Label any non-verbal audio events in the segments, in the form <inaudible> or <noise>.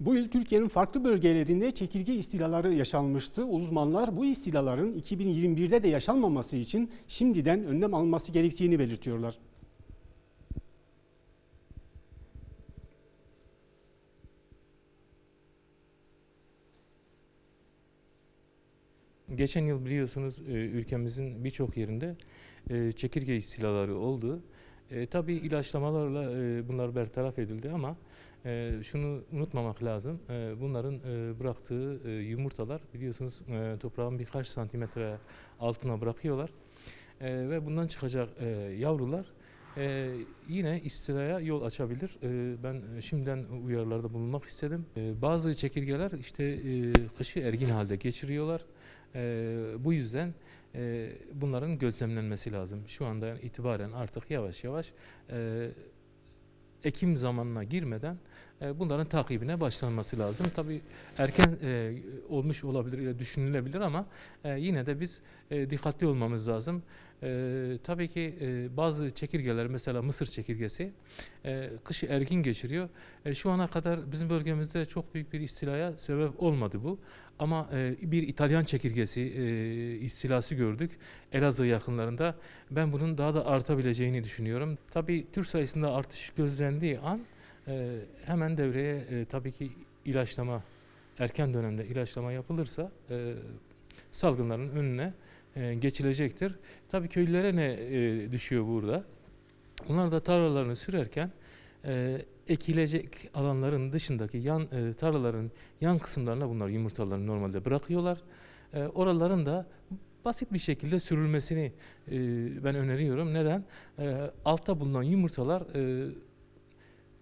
Bu yıl Türkiye'nin farklı bölgelerinde çekirge istilaları yaşanmıştı. Uzmanlar bu istilaların 2021'de de yaşanmaması için şimdiden önlem alınması gerektiğini belirtiyorlar. Geçen yıl biliyorsunuz e, ülkemizin birçok yerinde e, çekirge istilaları oldu. E, tabii ilaçlamalarla e, bunlar bertaraf edildi ama e, şunu unutmamak lazım. E, bunların e, bıraktığı e, yumurtalar biliyorsunuz e, toprağın birkaç santimetre altına bırakıyorlar. E, ve bundan çıkacak e, yavrular e, yine istilaya yol açabilir. E, ben şimdiden uyarılarda bulunmak istedim. E, bazı çekirgeler işte e, kışı ergin halde geçiriyorlar. Ee, bu yüzden e, bunların gözlemlenmesi lazım. Şu anda itibaren artık yavaş yavaş e, Ekim zamanına girmeden e, bunların takibine başlanması lazım. Tabii erken e, olmuş olabilir, öyle düşünülebilir ama e, yine de biz e, dikkatli olmamız lazım. E, tabii ki e, bazı çekirgeler, mesela mısır çekirgesi, e, kışı ergin geçiriyor. E, şu ana kadar bizim bölgemizde çok büyük bir istilaya sebep olmadı bu. Ama e, bir İtalyan çekirgesi e, istilası gördük Elazığ yakınlarında. Ben bunun daha da artabileceğini düşünüyorum. Tabii tür sayısında artış gözlendiği an e, hemen devreye e, tabii ki ilaçlama, erken dönemde ilaçlama yapılırsa e, salgınların önüne e, geçilecektir. Tabii köylülere ne e, düşüyor burada? Onlar da tarlalarını sürerken e, ekilecek alanların dışındaki yan e, tarlaların yan kısımlarına bunlar yumurtalarını normalde bırakıyorlar. E, oraların da basit bir şekilde sürülmesini e, ben öneriyorum. Neden? E, altta bulunan yumurtalar e,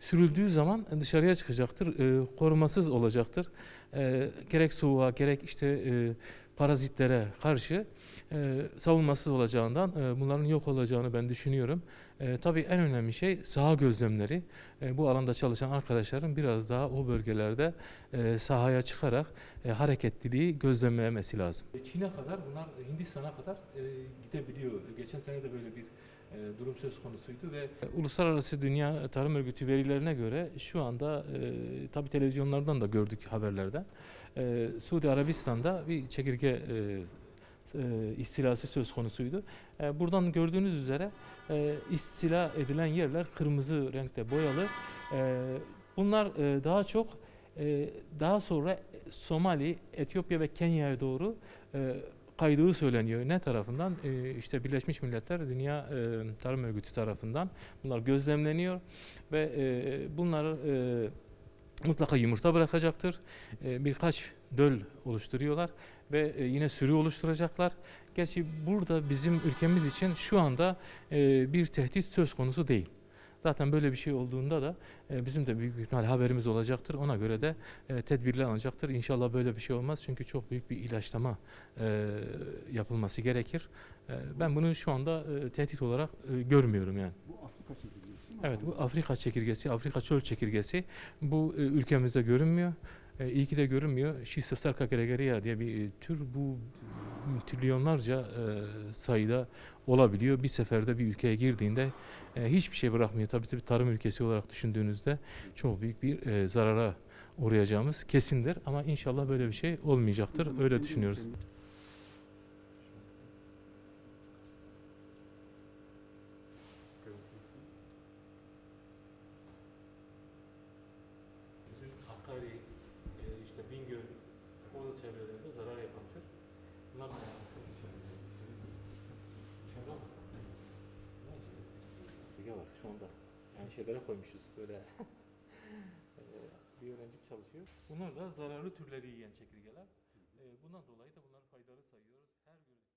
sürüldüğü zaman dışarıya çıkacaktır, e, korumasız olacaktır. E, gerek soğuğa gerek işte e, parazitlere karşı e, savunmasız olacağından e, bunların yok olacağını ben düşünüyorum. E, tabii en önemli şey saha gözlemleri. E, bu alanda çalışan arkadaşların biraz daha o bölgelerde e, sahaya çıkarak e, hareketliliği gözlemlemesi lazım. Çin'e kadar bunlar Hindistan'a kadar e, gidebiliyor. Geçen sene de böyle bir e, durum söz konusuydu ve Uluslararası Dünya Tarım Örgütü verilerine göre şu anda e, tabii televizyonlardan da gördük haberlerden. E, Suudi Arabistan'da bir çekirge e, e, istilası söz konusuydu. E, buradan gördüğünüz üzere e, istila edilen yerler kırmızı renkte boyalı. E, bunlar daha çok daha sonra Somali, Etiyopya ve Kenya'ya doğru kaydığı söyleniyor. Ne tarafından? E, işte Birleşmiş Milletler Dünya Tarım Örgütü tarafından bunlar gözlemleniyor ve e, bunları e, mutlaka yumurta bırakacaktır. E, birkaç döl oluşturuyorlar ve e, yine sürü oluşturacaklar. Gerçi burada bizim ülkemiz için şu anda e, bir tehdit söz konusu değil. Zaten böyle bir şey olduğunda da e, bizim de büyük bir ihtimal haberimiz olacaktır. Ona göre de e, tedbirler alınacaktır. İnşallah böyle bir şey olmaz çünkü çok büyük bir ilaçlama e, yapılması gerekir. E, ben bunu şu anda e, tehdit olarak e, görmüyorum yani. Bu Afrika çekirgesi mi? Evet bu Afrika çekirgesi, Afrika çöl çekirgesi bu e, ülkemizde görünmüyor. E, iyi ki de görünmüyor. Schistosarca gregaria diye bir e, tür bu trilyonlarca e, sayıda olabiliyor. Bir seferde bir ülkeye girdiğinde e, hiçbir şey bırakmıyor. Tabii tabii tarım ülkesi olarak düşündüğünüzde çok büyük bir e, zarara uğrayacağımız kesindir. Ama inşallah böyle bir şey olmayacaktır. Öyle düşünüyoruz. E, Bingöl, o çevrelerinde zarar yapan tür. Bilgi var şu anda. Yani şeylere koymuşuz böyle. <laughs> E, bir öğrenci çalışıyor. Bunlar da zararlı türleri yiyen çekirgeler. E, Bundan dolayı da bunların faydalı sayıyoruz. Her gördükleri